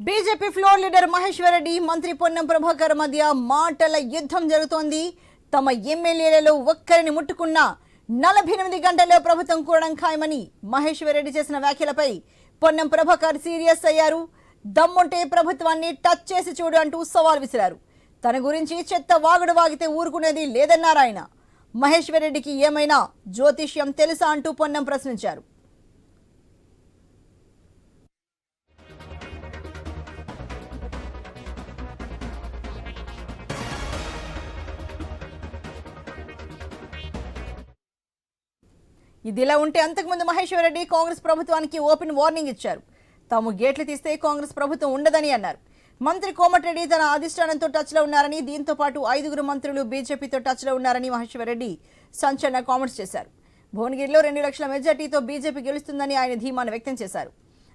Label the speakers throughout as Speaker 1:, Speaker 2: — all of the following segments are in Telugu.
Speaker 1: BJP floor leader Maheshwar Reddy మంత్రి పొన్నం ప్రభాకర్ మధ్య మాటల యుద్ధం జరుగుతోంది. తమ ఎమ్మెల్యేలలో ఒక్కరిని ముట్టుకున్నా నలభై ఎనిమిది గంటల్లో ప్రభుత్వం కూడడం ఖాయమని మహేశ్వర్ రెడ్డి చేసిన వ్యాఖ్యలపై పొన్నం ప్రభాకర్ సీరియస్ అయ్యారు. దమ్ముంటే ప్రభుత్వాన్ని టచ్ చేసి చూడు అంటూ సవాల్ విసిరారు. తన గురించి చెత్త వాగుడు వాగితే ఊరుకునేది లేదన్నారు ఆయన మహేశ్వర్ రెడ్డికి ఏమైనా జ్యోతిష్యం తెలుసా అంటూ పొన్నం ప్రశ్నించారు. ఇదిలా ఉంటే అంతకుముందు మహేశ్వరరెడ్డి కాంగ్రెస్ ప్రభుత్వానికి ఓపెన్ వార్నింగ్ ఇచ్చారు. తాము గేట్లు తీస్తే కాంగ్రెస్ ప్రభుత్వం ఉండదని అన్నారు. మంత్రి కోమటిరెడ్డి తన అధిష్టానంతో టచ్లో ఉన్నారని దీంతో పాటు ఐదుగురు మంత్రులు బీజేపీతో టచ్లో ఉన్నారని మహేశ్వరరెడ్డి సంచలన కామెంట్స్ చేశారు. భువనగిరిలో రెండు లక్షల మెజార్టీతో బీజేపీ గెలుస్తుందని ఆయన ధీమాను వ్యక్తం చేశారు.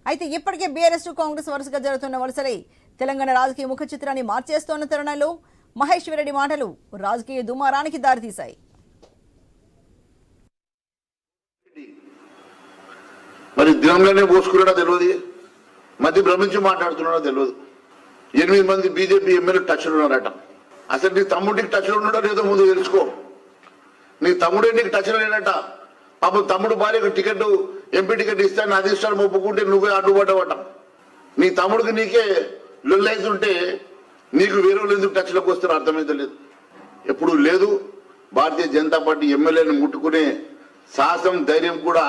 Speaker 1: అయితే ఇప్పటికే బీఆర్ఎస్ కాంగ్రెస్ వరుసగా జరుగుతున్న వలసలై తెలంగాణ రాజకీయ ముఖ చిత్రాన్ని మార్చేస్తోన్న తరుణంలో మహేశ్వరరెడ్డి మాటలు రాజకీయ దుమారానికి దారితీశాయి.
Speaker 2: దినంలోనే పోసుకున్నాడో తెలియదు మధ్య భ్రమించి మాట్లాడుతున్నాడో తెలియదు ఎనిమిది మంది బీజేపీ ఎమ్మెల్యే టచ్లో ఉన్నారట. అసలు నీ తమ్ముడికి టచ్లో ఉన్నాడో లేదో ముందు తెలుసుకో. నీ తమ్ముడే నీకు టచ్లో లేడట. పాపం తమ్ముడు భార్యకు టికెట్ ఎంపీ టికెట్ ఇస్తాను అధిష్టానం ఒప్పుకుంటే నువ్వే అడ్డుపడ్డవట. నీ తమ్ముడికి నీకే లొల్లైతుంటే నీకు వేరే వాళ్ళు ఎందుకు టచ్లోకి వస్తారో అర్థమైతే లేదు. ఎప్పుడు లేదు. భారతీయ జనతా పార్టీ ఎమ్మెల్యేని ముట్టుకునే సాహసం ధైర్యం కూడా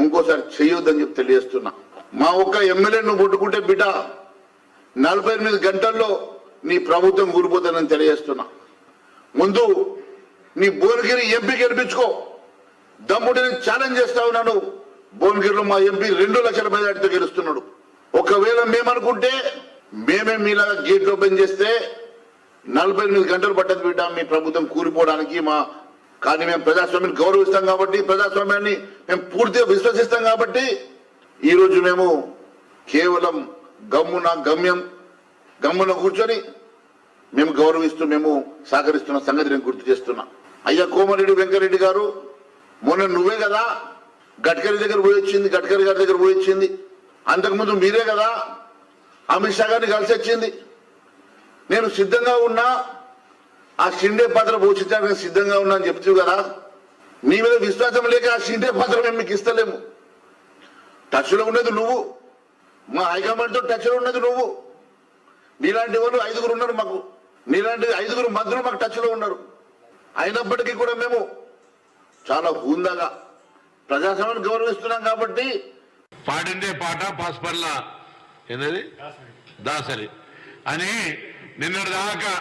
Speaker 2: ఇంకోసారి చేయొద్దని చెప్పి తెలియజేస్తున్నా. మా ఒక్క ఎమ్మెల్యేను పుట్టుకుంటే బిడ్డ నలభై ఎనిమిది గంటల్లో నీ ప్రభుత్వం కూరిపోతుందని తెలియజేస్తున్నా. ముందు నీ భువనగిరి ఎంపీ గెలిపించుకో. దమ్ముడిని ఛాలెంజ్ చేస్తా ఉన్నాను. భువనగిరిలో మా ఎంపీ రెండు లక్షల మెజార్టీతో గెలుస్తున్నాడు. ఒకవేళ మేమనుకుంటే మేమే మీలాగా గేట్ ఓపెన్ చేస్తే నలభై ఎనిమిది గంటలు పట్టదు బిడ్డ మీ ప్రభుత్వం కూలిపోవడానికి మా కానీ మేము ప్రజాస్వామ్యాన్ని గౌరవిస్తాం కాబట్టి ప్రజాస్వామ్యాన్ని మేము పూర్తిగా విశ్వసిస్తాం కాబట్టి ఈరోజు మేము కేవలం గమ్మున గమ్యం గమ్మున కూర్చొని మేము గౌరవిస్తూ మేము సహకరిస్తున్న సంగతి నేను గుర్తు చేస్తున్నా. అయ్యా కోమరెడ్డి వెంకరెడ్డి గారు మొన్న నువ్వే కదా గడ్కరీ దగ్గర పోయి వచ్చింది గడ్కరీ గారి దగ్గర పోయి వచ్చింది. అంతకుముందు మీరే కదా అమిత్ షా గారిని కలిసి వచ్చింది. నేను సిద్ధంగా ఉన్నా ఆ షిండే పాత్ర పోషించడానికి సిద్ధంగా ఉన్నా అని చెప్తూ కదా? నీ మీద విశ్వాసం లేక ఆ షిండే పాత్ర మేము మీకు ఇస్తలేము. టచ్లో ఉన్నది నువ్వు. మా హైకమాండ్తో టచ్లో ఉన్నది నువ్వు. నీలాంటి వాళ్ళు ఐదుగురు ఉన్నారు మాకు. నీలాంటి ఐదుగురు మంత్రులు మాకు టచ్లో ఉన్నారు. అయినప్పటికీ కూడా మేము చాలా హుందాగా ప్రజాస్వామ్యాన్ని గౌరవిస్తున్నాం కాబట్టి
Speaker 3: పాడిండే పాట పాస్పర్ల ఏంటది దాసరి. అని నిన్నటి దాకా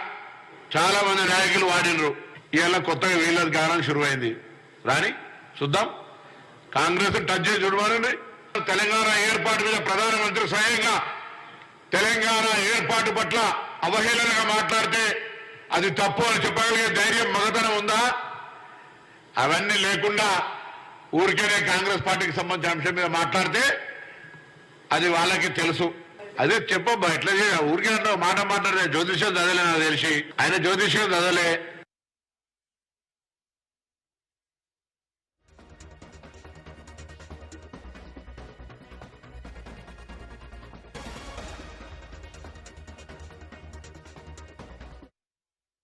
Speaker 3: చాలా మంది నాయకులు వాడినరు. ఇవాళ కొత్తగా వీళ్ళది గానం శురువైంది రాని చూద్దాం. కాంగ్రెస్ టచ్ చేసి చూడమనండి. తెలంగాణ ఏర్పాటు మీద ప్రధానమంత్రి స్వయంగా తెలంగాణ ఏర్పాటు పట్ల అవహేళనగా మాట్లాడితే అది తప్పు అని చెప్పగలిగే ధైర్యం మగతనం ఉందా? అవన్నీ లేకుండా ఊరికేనే కాంగ్రెస్ పార్టీకి సంబంధించిన అంశం మీద మాట్లాడితే అది వాళ్ళకి తెలుసు. అదే చెప్పబ్బా ఎట్లా చేయ. ఊరికే అంటావు మాట మాట్లాడే జ్యోతిష్యం చదవలే నాకు తెలిసి. ఆయన జ్యోతిష్యం చదవలే.